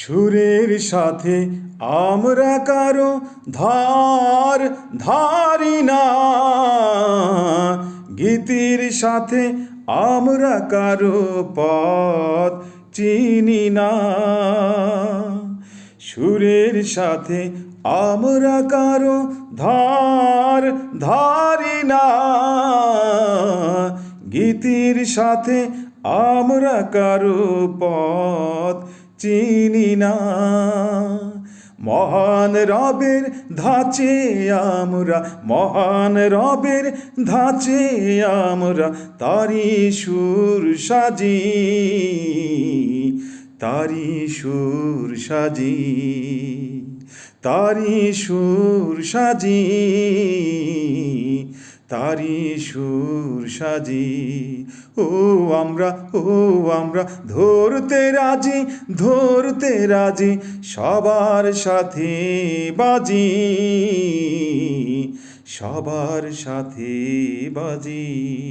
সুরের সাথে আমরা কারও ধার ধারি না। গীতির সাথে আমরা কারও পথ চিনি না। সুরের সাথে আমরা কারও ধার ধারি না। গীতির সাথে আমরা কারও পথ চিনি না। মহান রবের ধাঁচে আমরা, মহান রবের ধাঁচে আমরা তারি সুর সাজি তারি সুর সাজি তারি সুর সাজি। তারি সুর সাজি। ও আমরা ও আমরা ধরতে রাজি ধরতে রাজি, সবার সাথে বাজি। সবার সাথে বাজি।